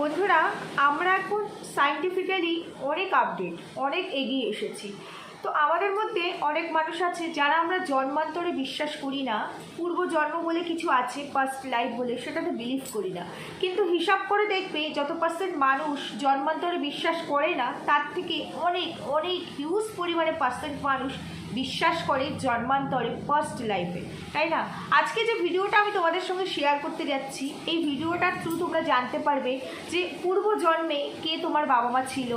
বন্ধুরা আমরা এখন সাইন্টিফিক্যালি অনেক আপডেট অনেক এগিয়ে এসেছি। তো আমাদের মধ্যে অনেক মানুষ আছে যারা আমরা জন্মান্তরে বিশ্বাস করি না পূর্ব জন্ম বলে কিছু আছে ফার্স্ট লাইফ বলে সেটাতে বিলিভ করি না। কিন্তু হিসাব করে দেখবে যত পার্সেন্ট মানুষ জন্মান্তরে বিশ্বাস করে না, তার থেকে অনেক অনেক হিউজ পরিমাণে পার্সেন্ট মানুষ বিশ্বাস করে জন্মান্তরে ফার্স্ট লাইফে তাই না? আজকে যে ভিডিওটা আমি তোমাদের সঙ্গে শেয়ার করতে যাচ্ছি, এই ভিডিওটার থ্রু তোমরা জানতে পারবে যে পূর্ব জন্মে কে তোমার বাবা মা ছিল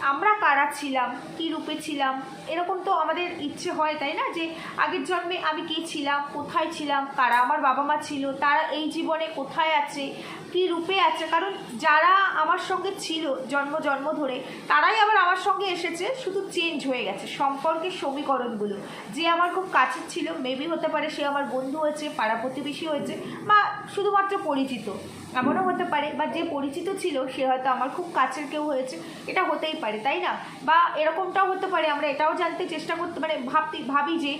আমরা কারা ছিলাম? কী রূপে ছিলাম? এরকম তো আমাদের ইচ্ছে হয়, তাই না? যে আগের জন্মে আমি কে ছিলাম? কোথায় ছিলাম? কারা আমার বাবা মা ছিল? তারা এই জীবনে কোথায় আছে? কী রূপে আছে? কারণ যারা আমার সঙ্গে ছিল জন্ম জন্ম ধরে, তারাই আবার আমার সঙ্গে এসেছে, শুধু চেঞ্জ হয়ে গেছে। সম্পর্কের সমীকরণগুলো। যে আমার খুব কাছের ছিল মেবি হতে পারে সে আমার বন্ধু হয়েছে, পাড়া প্রতিবেশী হয়েছে, বা শুধুমাত্র পরিচিত। এমনও হতে পারে, বা যে পরিচিত ছিল, সে হয়তো আমার খুব কাছের কেউ হয়েছে। এটা হতেই পারে। তাই না? বা এরকমটাও হতে পারে, আমরা এটাও জানতে চেষ্টা করতে মানে ভাবতে, ভাবি যে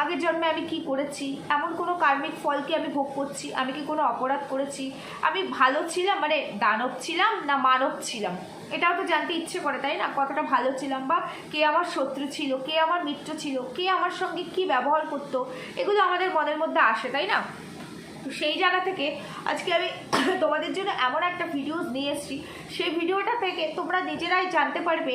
আগের জন্মে আমি কি করেছি? এমন কোনো কার্মিক ফল কি আমি ভোগ করছি? আমি কি কোনো অপরাধ করেছি? আমি ভালো ছিলাম মানে দানব ছিলাম না মানব ছিলাম? এটাও তো জানতে ইচ্ছে করে, তাই না? কতটা ভালো ছিলাম বা কে আমার শত্রু ছিল, কে আমার মিত্র ছিল, কে আমার সঙ্গে কি ব্যবহার করতো? এগুলো আমাদের মনের মধ্যে আসে, তাই না? তো সেই জায়গা থেকে আজকে আমি তোমাদের জন্য এমন একটা ভিডিও নিয়ে এসেছি। সেই ভিডিওটা থেকে তোমরা নিজেরাই জানতে পারবে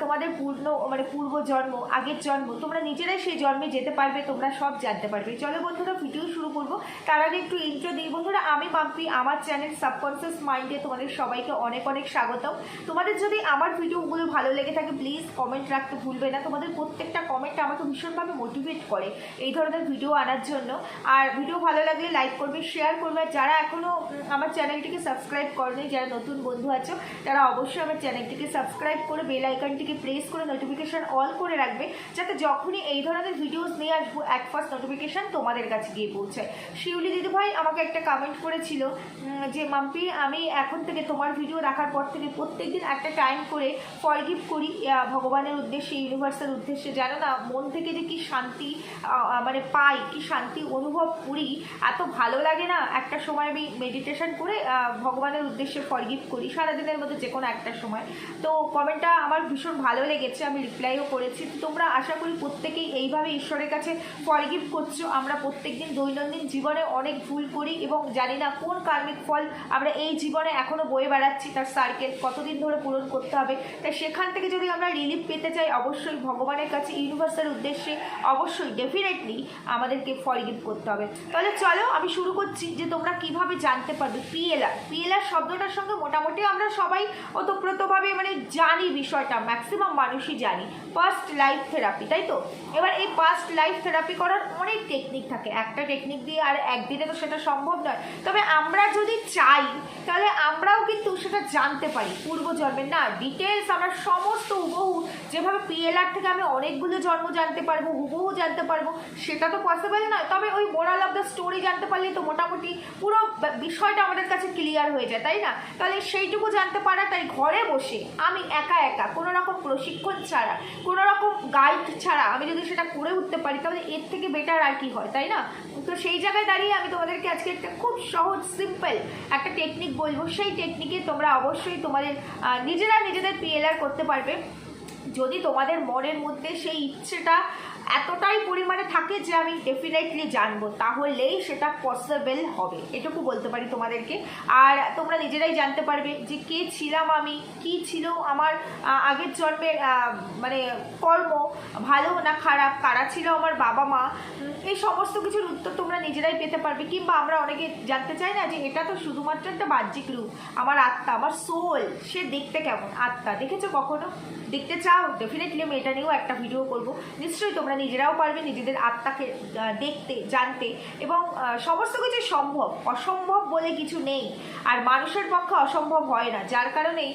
তোমাদের পূর্ণ মানে পূর্ব জন্ম, আগের জন্ম, তোমরা নিজেরাই সেই জন্মে যেতে পারবে, তোমরা সব জানতে পারবে। চলো বন্ধুরা ভিডিও শুরু করব। তার আগে একটু ইন্ট্রো দিই বন্ধুরা, আমি মাম্পি আমার চ্যানেল সাবকনসিয়াস মাইন্ডে তোমাদের সবাইকে অনেক অনেক স্বাগতম। তোমাদের যদি আমার ভিডিওগুলো ভালো লেগে থাকে প্লিজ কমেন্ট রাখতে ভুলবে না। তোমাদের প্রত্যেকটা কমেন্ট আমাকে ভীষণভাবে মোটিভেট করে এই ধরনের ভিডিও আনার জন্য। আর ভিডিও ভালো লাগলে লাইক করবে শেয়ার করবে। যারা এখনও আমার চ্যানেলটিকে সাবস্ক্রাইব করেনি, যারা নতুন বন্ধু আছো, তারা অবশ্যই আমার চ্যানেলটিকে সাবস্ক্রাইব করে বেল আইকনটিকে প্রেস করে নোটিফিকেশান অল করে রাখবে, যাতে যখনই এই ধরনের ভিডিওস নিয়ে আসব এক ফার্স্ট নোটিফিকেশান তোমাদের কাছে গিয়ে পৌঁছায় শিউলি দিদিভাই আমাকে একটা কমেন্ট করেছিল যে, মাম্পি, আমি এখন থেকে তোমার ভিডিও দেখার পর থেকে প্রত্যেক দিন একটা টাইম করে ফরগিভ করি। ভগবানের উদ্দেশ্যে ইউনিভার্সের উদ্দেশ্যে জানো না মন থেকে যে কি শান্তি মানে পাই, কি শান্তি অনুভব করি, এত ভালো লাগে না, একটা সময় আমি মেডিটেশন করে ভগবানের উদ্দেশ্যে ফরগিভ করি, সারাদিনের মধ্যে যে কোনো একটা সময়। তো কমেন্টটা আমার ভীষণ ভালো লেগেছে, আমি রিপ্লাইও করেছি। তো তোমরা আশা করি প্রত্যেকেই এইভাবে ঈশ্বরের কাছে ফরগিভ করছ। আমরা প্রত্যেকদিন দৈনন্দিন জীবনে অনেক ভুল করি এবং জানি না কোন কার্মিক ফল আমরা এই জীবনে এখনও বয়ে বেড়াচ্ছি, তার সার্কেল কতদিন ধরে পূরণ করতে হবে। তাই সেখান থেকে যদি আমরা রিলিফ পেতে চাই, অবশ্যই ভগবানের কাছে ইউনিভার্সের উদ্দেশ্যে অবশ্যই ডেফিনেটলি আমাদেরকে ফরগিভ করতে হবে। তাহলে চলো, আমি শুরু করছি যে তোমরা কীভাবে জানতে পারবে পিএলআর। পিএলআর শব্দটার সঙ্গে মোটামুটি আমরা সবাই ওতপ্রোতভাবে মানে জানি বিষয়টা ম্যাক্সিমাম মানুষই জানি। ফার্স্ট লাইফ থেরাপি তাই তো? এবার এই ফার্স্ট লাইফ থেরাপি করার অনেক টেকনিক থাকে। একটা টেকনিক দিয়ে আর একদিনে তো সেটা সম্ভব নয়। তবে আমরা যদি চাই, তাহলে আমরাও কিন্তু সেটা জানতে পারি। পূর্বজন্মের, না ডিটেলস আমরা সমস্ত হুবহু যেভাবে পিএলআর থেকে আমি অনেকগুলো জন্ম জানতে পারব, হুবহু জানতে পারব, সেটা তো পসিবল নয়। তবে ওই মোরাল অফ দ্য স্টোরি জানতে পারলে তো মোটামুটি পুরো বিষয়টা আমাদের কাছে ক্লিয়ার হয়ে যায়, তাই না? তাহলে সেইটুকু জানতে পারা তাই ঘরে বসে আমি একা একা, কোনো রকম প্রশিক্ষণ ছাড়া, কোনো রকম গাইড ছাড়া আমি যদি সেটা করে উঠতে পারি, তাহলে এর থেকে বেটার আর কি হয়, তাই না? তো সেই জায়গায় দাঁড়িয়ে আমি তোমাদেরকে আজকে একটা খুব সহজ সিম্পল একটা টেকনিক বলব। সেই টেকনিকে তোমরা অবশ্যই তোমাদের নিজেরা নিজেদের পিএলআর করতে পারবে। যদি তোমাদের মনের মধ্যে সেই ইচ্ছেটা এতটাই পরিমাণে থাকে যে আমি ডেফিনেটলি জানব। তাহলেই সেটা পসিবল হবে। এটুকু বলতে পারি তোমাদেরকে। আর তোমরা নিজেরাই জানতে পারবে যে কে ছিলাম আমি, কি ছিল আমার আগের জন্মের মানে কর্ম, ভালো না খারাপ, কারা ছিল আমার বাবা মা এই সমস্ত কিছুর উত্তর তোমরা নিজেরাই পেতে পারবে। কিংবা আমরা অনেকে জানতে চাই না যে এটা তো শুধুমাত্র একটা বাহ্যিক রূপ। আমার আত্মা, আমার সোল সে দেখতে কেমন? আত্মা, দেখেছ কখনো? দেখতে চাও? ডেফিনেটলি আমি এটা নিয়েও একটা ভিডিও করব। নিশ্চয়ই তোমরা নিজেরাও পারবে নিজেদের আত্মাকে দেখতে, জানতে এবং সমস্ত কিছু সম্ভব, অসম্ভব বলে কিছু নেই। আর মানুষের পক্ষে অসম্ভব হয় না। যার কারণেই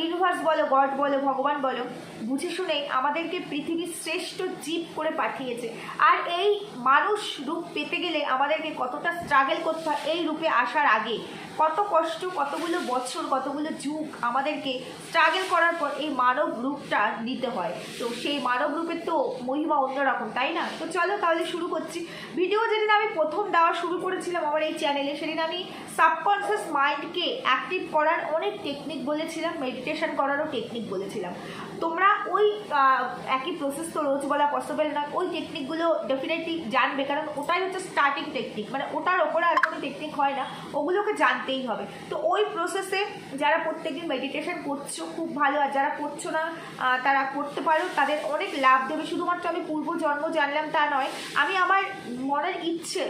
ইউনিভার্স বলো গড বলো, ভগবান বলো, বুঝে শুনেই আমাদেরকে পৃথিবীর শ্রেষ্ঠ জীব করে পাঠিয়েছে। আর এই মানুষ রূপ পেতে গেলে আমাদেরকে কতটা স্ট্রাগল করতে হয়, এই রূপে আসার আগে। কত কষ্ট, কতগুলো বছর, কতগুলো যুগ আমাদেরকে স্ট্রাগল করার পর এই মানব রূপটা নিতে হয়। তো সেই মানব রূপের তো মহিমা অন্যরকম, তাই না? তো চলো তাহলে শুরু করছি। ভিডিও যেদিন আমি প্রথম দেওয়া শুরু করেছিলাম আমার এই চ্যানেলে সেদিন আমি সাবকনসিয়াস মাইন্ডকে অ্যাক্টিভ করার অনেক টেকনিক বলেছিলাম মেডিটেশন করারও টেকনিক বলেছিলাম। তোমরা ওই একই প্রসেস তো রোজ বলা পসিবল না। ওই টেকনিকগুলো ডেফিনেটলি জানবে, কারণ ওটাই হচ্ছে স্টার্টিং টেকনিক মানে ওটার ওপরে আর কোনো টেকনিক হয় না, ওগুলোকে জানতেই হবে। তো ওই প্রসেসে যারা প্রত্যেকদিন মেডিটেশন করছ, খুব ভালো। আর যারা করছ না তারা করতে পারো। তাদের অনেক লাভ দেবে। শুধুমাত্র আমি পূর্ব জন্ম জানলাম তা নয়, আমি আমার মনের ইচ্ছে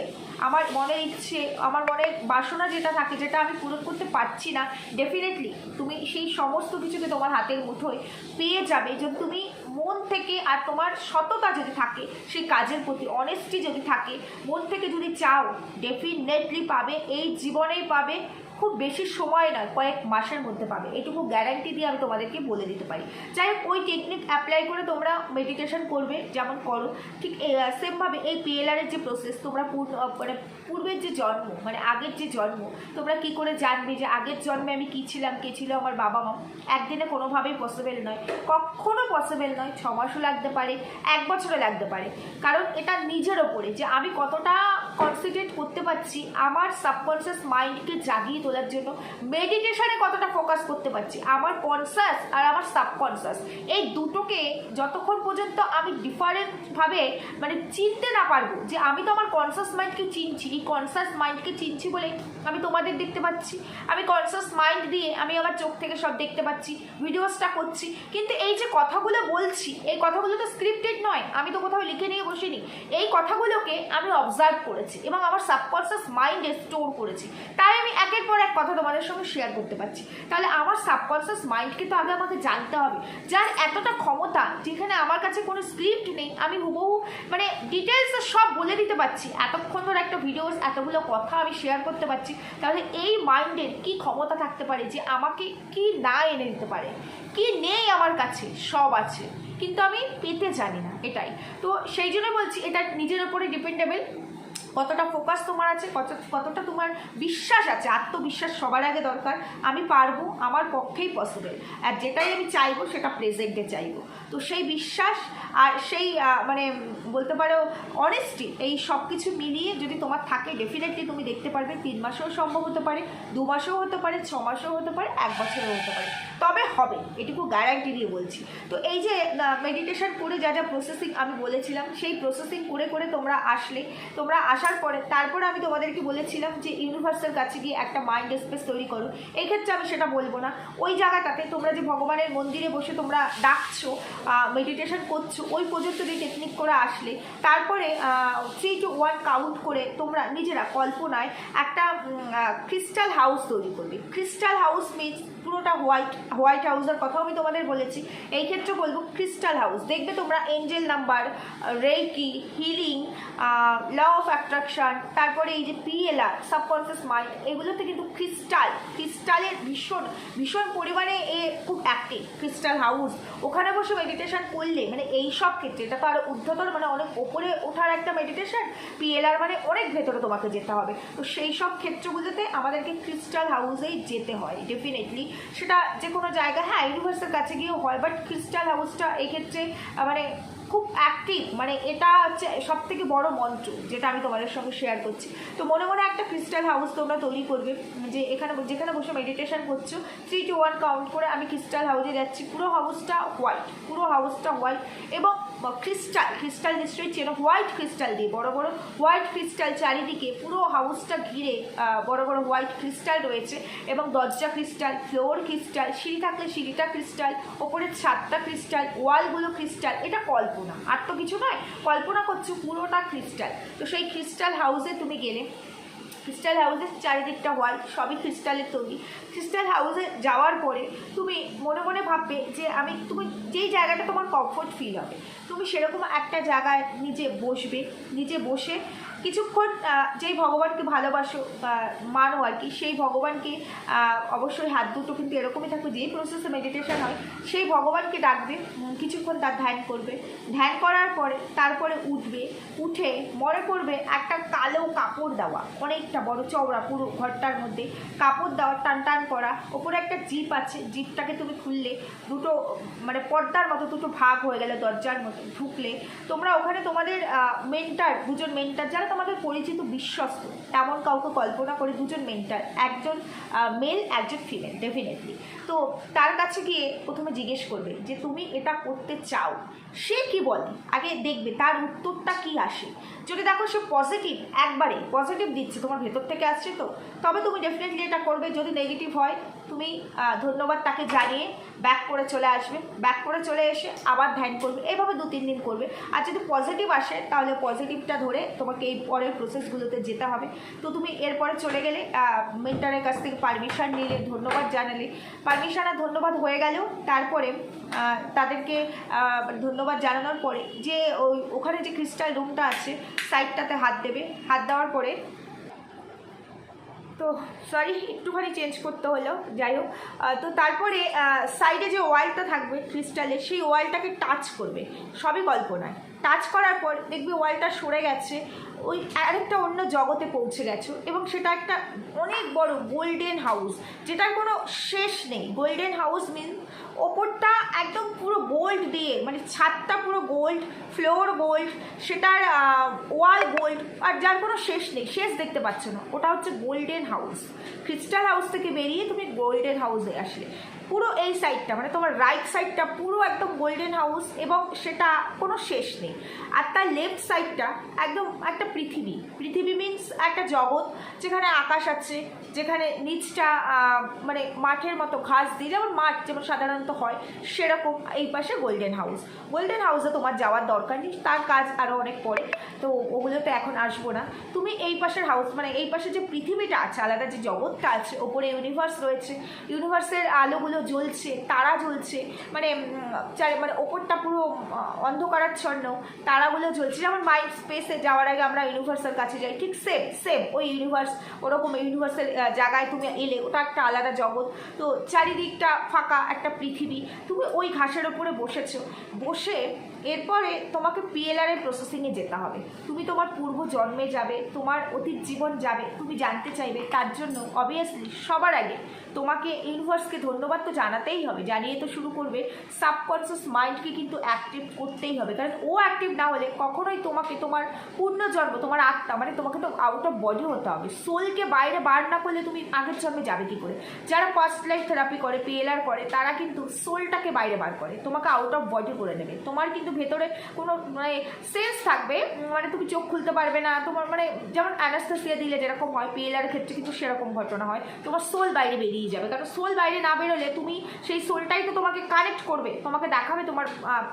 আমার মনের ইচ্ছে, আমার মনের বাসনা যেটা থাকে, যেটা আমি পূরণ করতে পারছি না ডেফিনেটলি তুমি সেই সমস্ত কিছুকে তোমার হাতের মুঠোয় পেয়ে যাবে। যদি তুমি মন থেকে আর তোমার সততা যদি থাকে, সেই কাজের প্রতি অনেস্টি যদি থাকে, মন থেকে যদি চাও ডেফিনেটলি পাবে, এই জীবনেই পাবে। খুব বেশি সময় নয় কয়েক মাসের মধ্যে পাবে। এটুকু গ্যারান্টি দিয়ে আমি তোমাদেরকে বলে দিতে পারি। যাই হোক, ওই টেকনিক অ্যাপ্লাই করে তোমরা মেডিটেশন করবে, যেমন করো। ঠিক সেমভাবে এই পিএলআরের যে প্রসেস তোমরা মানে পূর্বের যে জন্ম মানে আগের যে জন্ম, তোমরা কি করে জানবে যে আগের জন্মে আমি কী ছিলাম, কে ছিল আমার বাবা মা? একদিনে কোনোভাবেই পসিবল নয়। কখনো পসিবল নয়, ছ মাসও লাগতে পারে, এক বছরও লাগতে পারে। কারণ এটা নিজের ওপরে, যে আমি কতটা কনসেন্ট্রেট করতে পারছি, আমার সাবকনসিয়াস মাইন্ডকে জাগিয়ে তোলার জন্য মেডিটেশনে কতটা ফোকাস করতে পারছি? আমার কনসাস আর আমার সাবকনসাস এই দুটোকে যতক্ষণ পর্যন্ত আমি ডিফারেন্টভাবে মানে চিনতে না পারব, যে আমি তো আমার কনসাস মাইন্ডকে চিনছি, এই কনসাস মাইন্ডকে চিনছি বলে আমি তোমাদের দেখতে পাচ্ছি। আমি কনসাস মাইন্ড দিয়ে আমি আমার চোখ থেকে সব দেখতে পাচ্ছি ভিডিওসটা করছি। কিন্তু এই যে কথাগুলো বলছি, এই কথাগুলো তো স্ক্রিপ্টেড নয়, আমি তো কোথাও লিখে নিয়ে বসিনি। এই কথাগুলোকে আমি অবজার্ভ করেছি এবং আমার সাবকনসাস মাইন্ডে স্টোর করেছি। তাই আমি একের পর এক কথা তোমাদের সঙ্গে শেয়ার করতে পারছি। তাহলে আমার সাবকনসিয়াস মাইন্ডকে তো আগে আমাকে জানতে হবে। যার এতটা ক্ষমতা যেখানে আমার কাছে কোনো স্ক্রিপ্ট নেই, আমি হুবহু মানে ডিটেলস সব বলে দিতে পারছি। এতক্ষণ ধরে একটা ভিডিওস এতগুলো কথা আমি শেয়ার করতে পারছি। তাহলে এই মাইন্ডের কি ক্ষমতা থাকতে পারে যে আমাকে কি না এনে দিতে পারে? কি নেই আমার কাছে? সব আছে। কিন্তু আমি পেতে জানি না, এটাই। তো সেই জন্য বলছি, এটা নিজের ওপরে ডিপেন্ডেবল কতটা ফোকাস তোমার আছে, কত, কতটা তোমার বিশ্বাস আছে, আত্মবিশ্বাস সবার আগে দরকার, আমি পারব, আমার পক্ষেই পসিবল আর যেটাই আমি চাইব, সেটা প্রেজেন্টে চাইব। তো সেই বিশ্বাস আর সেই মানে বলতে পারো অনেস্টি এই সব কিছু মিলিয়ে যদি তোমার থাকে ডেফিনেটলি তুমি দেখতে পারবে, তিন মাসেও সম্ভব হতে পারে, দু মাসেও হতে পারে, ছ মাসেও হতে পারে, এক বছরেও হতে পারে। তবে হবে, এটুকু গ্যারান্টি দিয়ে বলছি। তো এই যে মেডিটেশন করে যা যা প্রসেসিং আমি বলেছিলাম, সেই প্রসেসিং করে করে তোমরা আসলে, তোমরা আসার পরে তারপরে আমি তোমাদেরকে বলেছিলাম যে ইউনিভার্সের কাছে গিয়ে একটা মাইন্ড স্পেস তৈরি করো। এই ক্ষেত্রে আমি সেটা বলব না। ওই জায়গাটাতে তোমরা যে ভগবানের মন্দিরে বসে তোমরা ডাকছো মেডিটেশন করছ ওই পর্যন্ত টেকনিক করে আসলে। তারপরে থ্রি টু ওয়ান কাউন্ট করে তোমরা নিজেরা কল্পনায় একটা ক্রিস্টাল হাউস তৈরি করবে। ক্রিস্টাল হাউস মিনস পুরোটা হোয়াইট হোয়াইট হাউসের কথাও আমি তোমাদের বলেছি। এই ক্ষেত্রে বলব ক্রিস্টাল হাউস। দেখবে তোমরা angel number reiki healing law of attraction, তারপরে এই যে পিএলআর, সাবকনসিয়াস মাইন্ড, এগুলোতে কিন্তু ক্রিস্টাল, ক্রিস্টালের ভীষণ ভীষণ পরিমাণে এ খুব অ্যাক্টিভ ক্রিস্টাল হাউস। ওখানে বসে মেডিটেশন করলে মানে এই সব ক্ষেত্রে, এটা তো আরও ঊর্ধ্বতর মানে অনেক ওপরে ওঠার একটা মেডিটেশন পিএলআর মানে অনেক ভেতরে তোমাকে যেতে হবে। তো সেই সব ক্ষেত্রগুলোতে আমাদেরকে ক্রিস্টাল হাউসেই যেতে হয় ডেফিনেটলি সেটা যে কোনো জায়গায় হ্যাঁ ইউনিভার্সের কাছে গিয়েও হয় বাট ক্রিস্টাল হাউসটা এক্ষেত্রে মানে খুব অ্যাক্টিভ মানে এটা হচ্ছে সব থেকে বড় মন্ত্র যেটা আমি তোমাদের সঙ্গে শেয়ার করছি। তো মনে মনে একটা ক্রিস্টাল হাউস তোমরা তৈরি করবে, যে এখানে, যেখানে বসে মেডিটেশন করছ থ্রি টু ওয়ান কাউন্ট করে আমি ক্রিস্টাল হাউসে যাচ্ছি, পুরো হাউসটা হোয়াইট পুরো হাউসটা হোয়াইট এবং ক্রিস্টাল ক্রিস্টাল নিশ্চয়ই চেনো হোয়াইট ক্রিস্টাল দিয়ে, বড় বড় হোয়াইট ক্রিস্টাল চারিদিকে পুরো হাউসটা ঘিরে বড় বড় হোয়াইট ক্রিস্টাল রয়েছে এবং দরজা ক্রিস্টাল ফ্লোর ক্রিস্টাল সিঁড়ি থাকলে সিঁড়িটা ক্রিস্টাল ওপরের ছাদটা ক্রিস্টাল ওয়ালগুলো ক্রিস্টাল এটা কল্পনা। আর তো কিছু নয়, কল্পনা করছ পুরোটা ক্রিস্টাল তো সেই ক্রিস্টাল হাউসে তুমি গেলে ক্রিস্টাল হাউসের চারিদিকটা হোয়াইট সবই ক্রিস্টালের তৈরি। ক্রিস্টাল হাউসে যাওয়ার পরে তুমি মনে মনে ভাববে যে আমি, তুমি যেই জায়গাটা তোমার কমফোর্ট ফিল হবে, তুমি সেরকম একটা জায়গায় নিজে বসবে, নিজে বসে কিছুক্ষণ যেই ভগবানকে ভালোবাসো বা মানো আর কি, সেই ভগবানকে অবশ্যই হাত দুটো কিন্তু এরকমই থাকবে, যেই প্রসেসে মেডিটেশন হয়, সেই ভগবানকে ডাকবে কিছুক্ষণ তার ধ্যান করবে। ধ্যান করার পরে তারপরে উঠবে, উঠে মনে করবে একটা কালো কাপড় দেওয়া অনেকটা বড় চওড়া পুরো ঘরটার মধ্যে কাপড় দেওয়া, টান টান করা, ওপরে একটা জিপ আছে, জিপটাকে তুমি খুললে দুটো মানে পর্দার মতো দুটো ভাগ হয়ে গেলে দরজার মতো ঢুকলে। তোমরা ওখানে তোমাদের মেন্টার দুজন মেন্টার যারা তোমাদের পরিচিত বিশ্বস্ত, তেমন কাউকে কল্পনা করে দুজন মেন্টার একজন মেল একজন ফিমেল ডেফিনেটলি তো তার কাছে গিয়ে প্রথমে জিজ্ঞেস করবে যে, তুমি এটা করতে চাও? সে কি বলে? আগে দেখবে, তার উত্তরটা কি আসে? যদি দেখো সে পজিটিভ একবারে পজিটিভ দিচ্ছে, তোমার ভেতর থেকে আসছে তো? তবে তুমি ডেফিনেটলি এটা করবে যদি নেগেটিভ হয়। তুমি ধন্যবাদ তাকে জানিয়ে ব্যাক করে চলে আসবে। ব্যাক করে চলে এসে আবার ধ্যান করবে। এভাবে দু তিন দিন করবে। আর যদি পজিটিভ আসে, তাহলে পজিটিভটা ধরে তোমাকে এই পরের প্রসেসগুলোতে যেতে হবে। তো তুমি এরপরে চলে গেলে মেন্টারের কাছ থেকে পারমিশন নিলে, ধন্যবাদ জানালে। পারমিশন আর ধন্যবাদ হয়ে গেলেও তারপরে তাদেরকে ধন্যবাদ জানানোর পরে যে ওই ওখানে যে ক্রিস্টাল রুমটা আছে সাইডটাতে হাত দেবে। হাত দেওয়ার পরে তো সরি একটুখানি চেঞ্জ করতে হলো, যাই হোক। তো তারপরে সাইডে যে ওয়ালটা থাকবে ক্রিস্টালের সেই ওয়ালটাকে টাচ করবে। সবই কল্পনায় টাচ করার পর দেখবে ওয়ালটা সরে গেছে, ওই আরেকটা অন্য জগতে পৌঁছে গেছো এবং সেটা একটা অনেক বড় গোল্ডেন হাউস যেটার কোনো শেষ নেই। গোল্ডেন হাউস মিন ওপরটা একদম পুরো গোল্ড দিয়ে মানে ছাদটা পুরো গোল্ড ফ্লোর গোল্ড সেটার ওয়াল গোল্ড আর যার কোনো শেষ নেই, শেষ দেখতে পাচ্ছ না। ওটা হচ্ছে গোল্ডেন হাউস ক্রিস্টাল হাউস থেকে বেরিয়ে তুমি গোল্ডেন হাউসে আসলে। পুরো এই সাইডটা মানে তোমার রাইট সাইডটা পুরো একদম গোল্ডেন হাউস এবং সেটা কোনো শেষ নেই। আর তার লেফট সাইডটা একদম একটা পৃথিবী। পৃথিবী মিন্স একটা জগৎ, যেখানে আকাশ আছে, যেখানে নিচটা মানে মাঠের মতো ঘাস দিয়ে, যেমন মাঠ যেমন সাধারণত হয়, সেরকম এই পাশে গোল্ডেন হাউস গোল্ডেন হাউসে তোমার যাওয়ার দরকার নেই, তার কাজ আরও অনেক পরে। তো ওগুলোতে এখন আসব না। তুমি এই পাশের হাউস মানে এই পাশে যে পৃথিবীটা আছে, আলাদা যে জগৎটা আছে, ওপরে ইউনিভার্স রয়েছে। ইউনিভার্সের আলোগুলো জ্বলছে তারা জ্বলছে মানে চারি মানে ওপরটা পুরো অন্ধকারাচ্ছন্ন তারাগুলো জ্বলছে। যেমন মাইন্ড স্পেসে যাওয়ার আগে আমরা ইউনিভার্সের কাছে যাই ঠিক সেম সেম ওই ইউনিভার্স ওরকম ইউনিভার্সের আহ, জায়গায় তুমি এলে ওটা একটা আলাদা জগৎ। তো চারিদিকটা ফাঁকা একটা পৃথিবী তুমি ওই ঘাসের ওপরে বসেছো। বসে এরপরে তোমাকে পিএলআরের প্রসেসিংয়ে যেতে হবে। তুমি তোমার পূর্ব জন্মে যাবে তোমার অতীত জীবন যাবে তুমি জানতে চাইবে তার জন্য অবভিয়াসলি সবার আগে তোমাকে ইউনিভার্সকে ধন্যবাদ তো জানাতেই হবে, জানিয়ে তো শুরু করবে। সাবকনসিয়াস মাইন্ডকে কিন্তু অ্যাক্টিভ করতেই হবে, কারণ ও অ্যাক্টিভ না হলে কখনোই তোমাকে, তোমার পূর্ণজন্ম তোমার আত্মা মানে তোমাকে তো আউট অফ বডি হতে হবে। সোলকে বাইরে বার না করলে তুমি আগের জন্মে যাবে কি করে? যারা ফার্স্ট লাইফ থেরাপি করে পিএলআর করে, তারা কিন্তু সোলটাকে বাইরে বার করে, তোমাকে আউট অফ বডি করে নেবে তোমার কিন্তু ভেতরে কোনো মানে সেন্স থাকবে মানে তুমি চোখ খুলতে পারবে না, তোমার মানে যেমন অ্যানাস্থেসিয়া দিলে যেরকম হয় পিএলআর ক্ষেত্রে কিন্তু সেরকম ঘটনা হয়, তোমার সোল বাইরে বেরিয়ে যাবে। কারণ সোল বাইরে না বেরোলে তুমি সেই সোলটাই তো তোমাকে কানেক্ট করবে, তোমাকে দেখাবে তোমার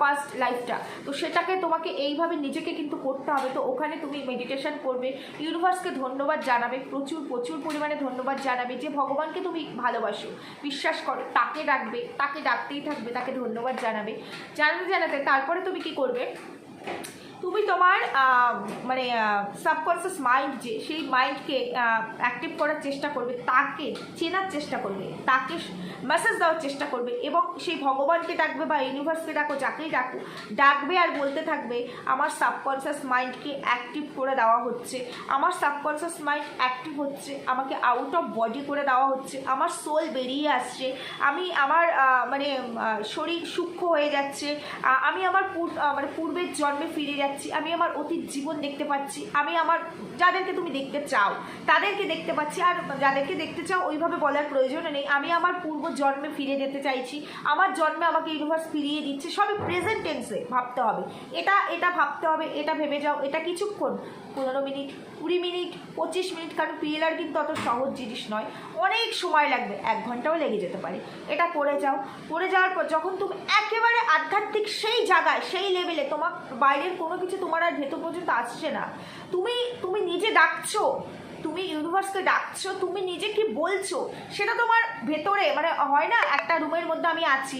পাস্ট লাইফটা তো সেটাকে তোমাকে এইভাবে নিজেকে কিন্তু করতে হবে। তো ওখানে তুমি মেডিটেশন করবে ইউনিভার্সকে ধন্যবাদ জানাবে, প্রচুর প্রচুর পরিমাণে ধন্যবাদ জানাবে যে ভগবানকে তুমি ভালোবাসো, বিশ্বাস করো, তাকে ডাকবে, তাকে ডাকতেই থাকবে, তাকে ধন্যবাদ জানাবে। জানাতে জানাতে তারপরে তুমি কি করবে? তুমি তোমার মানে সাবকনসিয়াস মাইন্ড যে, সেই মাইন্ডকে অ্যাক্টিভ করার চেষ্টা করবে, তাকে চেনার চেষ্টা করবে, তাকে মেসেজ দেওয়ার চেষ্টা করবে এবং সেই ভগবানকে ডাকবে বা ইউনিভার্সকে ডাকো, যাকেই ডাকো, ডাকবে আর বলতে থাকবে, আমার সাবকনসিয়াস মাইন্ডকে অ্যাক্টিভ করে দেওয়া হচ্ছে, আমার সাবকনসিয়াস মাইন্ড অ্যাক্টিভ হচ্ছে, আমাকে আউট অফ বডি করে দেওয়া হচ্ছে, আমার সোল বেরিয়ে আসছে, আমি আমার মানে শরীর সূক্ষ্ম হয়ে যাচ্ছে আমি আমার মানে পূর্বের জন্মে ফিরে যাচ্ছি। আমি আমার অতীত জীবন দেখতে পাচ্ছি, আমি আমার যাদেরকে তুমি দেখতে চাও, তাদেরকে দেখতে পাচ্ছি, আর যাদেরকে দেখতে চাও ওইভাবে বলার প্রয়োজন নেই। আমি আমার পূর্ব জন্মে ফিরে যেতে চাইছি, আমার জন্মে আমাকে ইউনিভার্স ফিরিয়ে দিচ্ছে, সবই প্রেজেন্ট টেন্সে ভাবতে হবে। এটা এটা ভাবতে হবে, এটা ভেবে যাও, এটা কিছুক্ষণ, পনেরো মিনিট, কুড়ি মিনিট, পঁচিশ মিনিট, কারণ পিএলআর কিন্তু অত সহজ জিনিস নয়। অনেক সময় লাগবে, এক ঘন্টাও লেগে যেতে পারে। এটা করে যাও। করে যাওয়ার পর যখন তুমি একেবারে আধ্যাত্মিক সেই জায়গায়, সেই লেভেলে তোমার বাইরের কোনো কিছু তোমার আর ভেতর পর্যন্ত আসছে না। তুমি তুমি নিজে ডাকছো, তুমি ইউনিভার্সকে ডাকছো, তুমি নিজে কি বলছো, সেটা তোমার ভেতরে মানে হয় না, একটা রুমের মধ্যে আমি আছি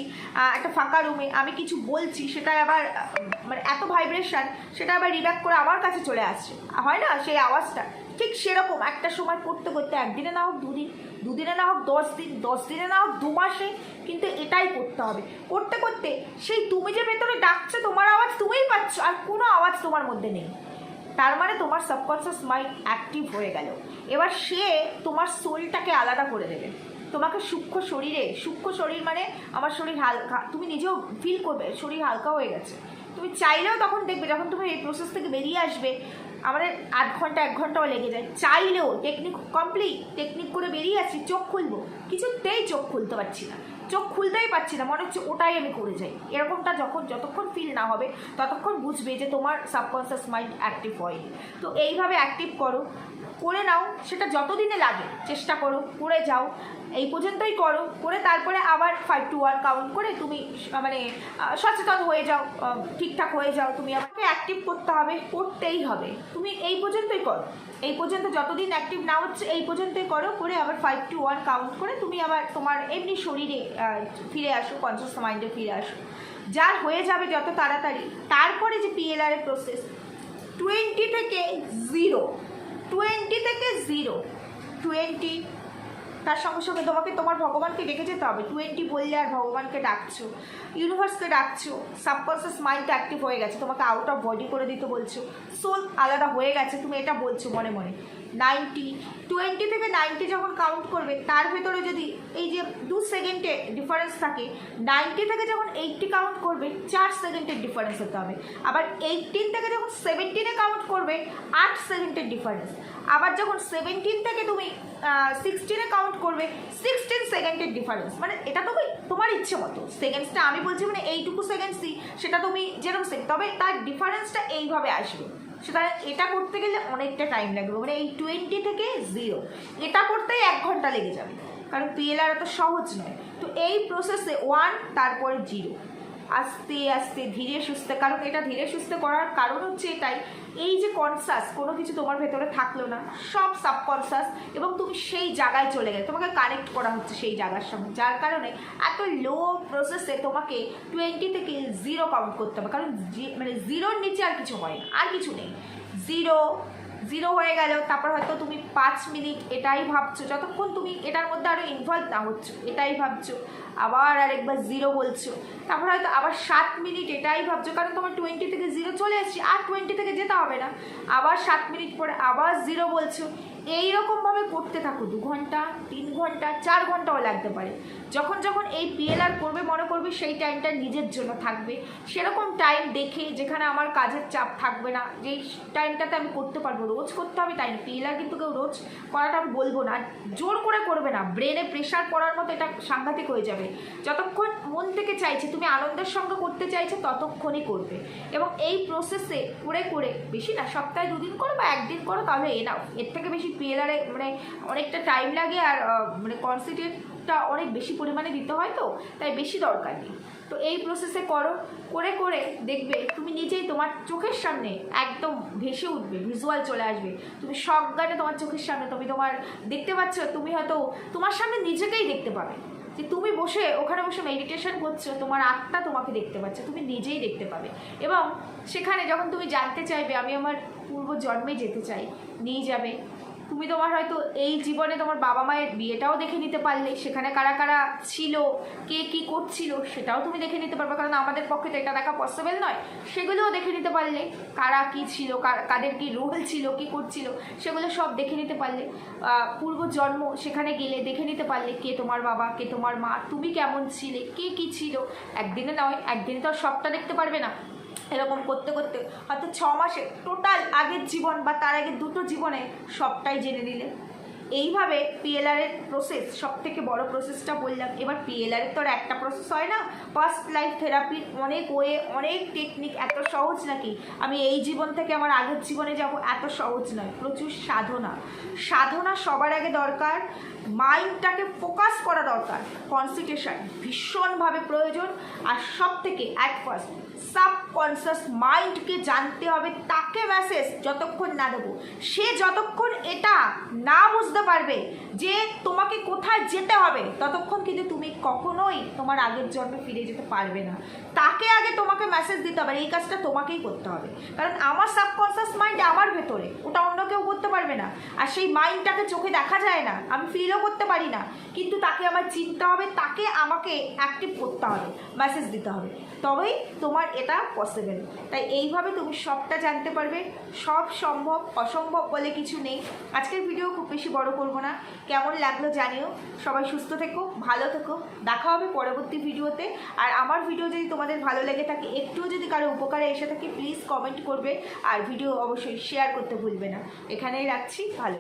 একটা ফাঁকা রুমে আমি কিছু বলছি, সেটা আবার মানে এত ভাইব্রেশন সেটা আবার রিব্যাক করে আমার কাছে চলে আসছে। হয় না, সেই আওয়াজটা। ঠিক সেরকম, একটা সময় করতে করতে, একদিনে না হোক দুদিন দুদিনে না হোক, দশ দিন, দশ দিনে না হোক দু মাসে কিন্তু এটাই করতে হবে। করতে করতে সেই তুমি যে ভেতরে ডাকছো, তোমার আওয়াজ তুমিই পাচ্ছ, আর কোনো আওয়াজ তোমার মধ্যে নেই। তার মানে তোমার সাবকনসিয়াস মাইন্ড অ্যাক্টিভ হয়ে গেল। এবার সে তোমার সোলটাকে আলাদা করে দেবে। তোমাকে সূক্ষ্ম শরীরে, সূক্ষ্ম শরীর মানে আমার শরীর হালকা, তুমি নিজেও ফিল করবে, শরীর হালকা হয়ে গেছে। তুমি চাইলেও তখন দেখবে, যখন তুমি এই প্রসেস থেকে বেরিয়ে আসবে আমাদের আধ ঘণ্টা, এক ঘন্টাও লেগে যায়। চাইলেও টেকনিক কমপ্লিট টেকনিক করে বেরিয়ে আসছি, চোখ খুলবো। কিছুতেই চোখ খুলতে পারছি না। চোখ খুলতেই পারছি না, মনে হচ্ছে ওটাই আমি করে যাই। এরকমটা যখন, যতক্ষণ ফিল না হবে, ততক্ষণ বুঝবে যে তোমার সাবকনসিয়াস মাইন্ড অ্যাক্টিভ হয়নি তো এইভাবে অ্যাক্টিভ করো। করে নাও, সেটা যতদিনে লাগে, চেষ্টা করো, করে যাও। এই পর্যন্তই করো, করে তারপরে আবার ফাইভ টু ওয়ান কাউন্ট করে তুমি মানে সচেতন হয়ে যাও ঠিকঠাক হয়ে যাও, তুমি আমাকে অ্যাক্টিভ করতে হবে, করতেই হবে। তুমি এই পর্যন্তই করো। এই পর্যন্ত যতদিন অ্যাক্টিভ না হচ্ছে, এই পর্যন্তই করো, করে আবার ফাইভ টু ওয়ান কাউন্ট করে তুমি আবার তোমার এমনি শরীরে ফিরে আসো কনসিয়াস মাইন্ডে ফিরে আসো। যার হয়ে যাবে যত তাড়াতাড়ি। তারপরে যে পিএলআর এর প্রসেস টোয়েন্টি থেকে জিরো টোয়েন্টি থেকে জিরো। টোয়েন্টি, তার সঙ্গে সঙ্গে তোমাকে, তোমার ভগবানকে ডেকে যেতে হবে। টোয়েন্টি বললে আর ভগবানকে ডাকছো। ইউনিভার্সকে ডাকছো। সাবকনসিয়াস মাইন্ড অ্যাক্টিভ হয়ে গেছে। তোমাকে আউট অফ বডি করে দিতে বলছো। সোল আলাদা হয়ে গেছে। তুমি এটা বলছো মনে মনে। নাইনটি টোয়েন্টি থেকে নাইনটি যখন কাউন্ট করবে, তার ভেতরে যদি এই যে দু সেকেন্ডে ডিফারেন্স থাকে নাইনটি থেকে যখন এইটটি কাউন্ট করবে, চার সেকেন্ডের ডিফারেন্স হতে হবে। আবার এইটিন থেকে যখন সেভেন্টিনে কাউন্ট করবে, আট সেকেন্ডের ডিফারেন্স আবার যখন সেভেন্টিন থেকে তুমি সিক্সটিনে কাউন্ট করবে সিক্সটিন সেকেন্ডের ডিফারেন্স মানে এটা তুমি তোমার ইচ্ছে মতো। সেকেন্ডসটা আমি বলছি মানে এইটুকু সেকেন্ডসই, সেটা তুমি যেরকম সেকেন্ড, তবে তার ডিফারেন্সটা এইভাবে আসবে। সেটা এটা করতে গেলে অনেকটা টাইম লাগবে মানে এই টোয়েন্টি থেকে জিরো এটা করতে এক ঘণ্টা লেগে যাবে, কারণ পিএলআর এত সহজ নয়। তো এই প্রসেসে ওয়ান তারপরে জিরো আস্তে আস্তে, ধীরে সুস্থে, কারণ এটা ধীরে সুস্থে করার কারণ হচ্ছে এটাই। এই যে কনসাস কোনো কিছু তোমার ভেতরে থাকল না, সব সাবকনসাস এবং তুমি সেই জায়গায় চলে গেলে, তোমাকে কানেক্ট করা হচ্ছে সেই জায়গার সঙ্গে। যার কারণে এত লো প্রসেসে তোমাকে টোয়েন্টি থেকে জিরো কাউন্ট করতে হবে, কারণ মানে জিরোর নিচে আর কিছু হয় না, আর কিছু নেই। জিরো জিরো হয়ে গেল, তারপর হয়তো তুমি পাঁচ মিনিট এটাই ভাবছ, যতক্ষণ তুমি এটার মধ্যে আরও ইনভলভ না হচ্ছো, এটাই ভাবছ, আবার আরেকবার জিরো বলছো, তারপর হয়তো আবার সাত মিনিট এটাই ভাবছ, কারণ তোমার টোয়েন্টি থেকে জিরো চলে এসছে, আর টোয়েন্টি থেকে যেতে হবে না, আবার সাত মিনিট পরে আবার জিরো বলছো এইরকমভাবে করতে থাকো, দু ঘণ্টা, তিন ঘণ্টা, চার ঘন্টাও লাগতে পারে। যখন যখন এই পিএলআর করবে, মনে করবে সেই টাইমটা নিজের জন্য থাকবে। সেরকম টাইম দেখে যেখানে আমার কাজের চাপ থাকবে না, যেই টাইমটাতে আমি করতে পারব, রোজ করতে হবে তাই পিএলআর কিন্তু কেউ রোজ করাটা আমি বলব না। জোর করে করবে না। ব্রেনে প্রেশার পড়ার মতো এটা সাংঘাতিক হয়ে যাবে। যতক্ষণ মন থেকে চাইছে, তুমি আনন্দের সঙ্গে করতে চাইছো, ততক্ষণই করবে। এবং এই প্রসেসে করে করে, বেশি না, সপ্তাহে দুদিন করো বা একদিন করো, তাহলে এ নাও এর থেকে বেশি পিএলআরে মানে অনেকটা টাইম লাগে আর মানে কনসিডেন্টটা অনেক বেশি পরিমাণে দিতে হয় তো, তাই বেশি দরকার নেই। তো এই প্রসেসে করো, করে করে দেখবে তুমি নিজেই তোমার চোখের সামনে একদম ভেসে উঠবে ভিজুয়াল চলে আসবে। তুমি সজ্ঞানে তোমার চোখের সামনে, তুমি তোমার দেখতে পাচ্ছ, তুমি হয়তো তোমার সামনে নিজেকেই দেখতে পাবে। যে তুমি বসে, ওখানে বসে মেডিটেশন করছ, তোমার আত্মা তোমাকে দেখতে পাচ্ছে, তুমি নিজেই দেখতে পাবে। এবং সেখানে যখন তুমি জানতে চাইবে, আমি আমার পূর্ব জন্মে যেতে চাই, নিয়ে যাবে তুমি তোমার হয়তো এই জীবনে তোমার বাবা মায়ের বিয়েটাও দেখে নিতে পারলে, সেখানে কারা কারা ছিল, কে কি করছিল, সেটাও তুমি দেখে নিতে পারবে। কারণ আমাদের পক্ষে তো এটা দেখা পসিবল নয়। সেগুলোও দেখে নিতে পারলে, কারা কি ছিল কাদের কি রোল ছিল, কি করছিল, সেগুলো সব দেখে নিতে পারলে পূর্ব জন্ম সেখানে গেলে দেখে নিতে পারলে কে তোমার বাবা, কে তোমার মা, তুমি কেমন ছিলে, কে কি ছিল। একদিনে নয়, একদিনে তো আর সবটা দেখতে পারবে না। এরকম করতে করতে হয়তো ছ মাসে টোটাল আগের জীবন বা তার আগের দুটো জীবনে সবটাই জেনে নিলে। এইভাবে পিএলআরের প্রসেস সব থেকে বড় প্রসেসটা বললাম। এবার পিএলআরের তো আর একটা প্রসেস হয় না। ফার্স্ট লাইফ থেরাপির অনেক ওয়ে অনেক টেকনিক এত সহজ নাকি? আমি এই জীবন থেকে আমার আগের জীবনে যাব এত সহজ নয়, প্রচুর সাধনা। সাধনা সবার আগে দরকার মাইন্ডটাকে ফোকাস করা দরকার। কনসেন্ট্রেশন ভীষণভাবে প্রয়োজন, আর সব থেকে অ্যাট ফার্স্ট সাবকনসিয়াস মাইন্ডকে জানতে হবে, তাকে মেসেজ যতক্ষণ না দেবো। সে যতক্ষণ এটা না বুঝতে পারবে যে তোমাকে কোথায় যেতে হবে, ততক্ষণ কিন্তু তুমি কখনোই তোমার আগের জন্মে ফিরে যেতে পারবে না। তাকে আগে তোমাকে মেসেজ দিতে হবে এই কাজটা তোমাকেই করতে হবে। কারণ আমার সাবকনসিয়াস মাইন্ড আমার ভেতরে, ওটা অন্য কেউ করতে পারবে না। আর সেই মাইন্ডটাকে চোখে দেখা যায় না, আমি ফিলও করতে পারি না। কিন্তু তাকে আমার চিনতে হবে, তাকে আমাকে অ্যাক্টিভ করতে হবে মেসেজ দিতে হবে। তবেই তোমার এটা পসিবল তাই এইভাবে তুমি সবটা জানতে পারবে, সব সম্ভব, অসম্ভব বলে কিছু নেই। আজকের ভিডিও খুব বেশি বড় করব না। কেমন লাগল জানিও। সবাই সুস্থ থেকো, ভালো থেকো। দেখা হবে পরবর্তী ভিডিওতে আর আমার ভিডিও যদি তোমাদের ভালো লেগে থাকে একটুও যদি কারও উপকারে এসে থাকে প্লিজ কমেন্ট করবে আর ভিডিও অবশ্যই শেয়ার করতে ভুলবে না। এখানেই রাখছি, ভালো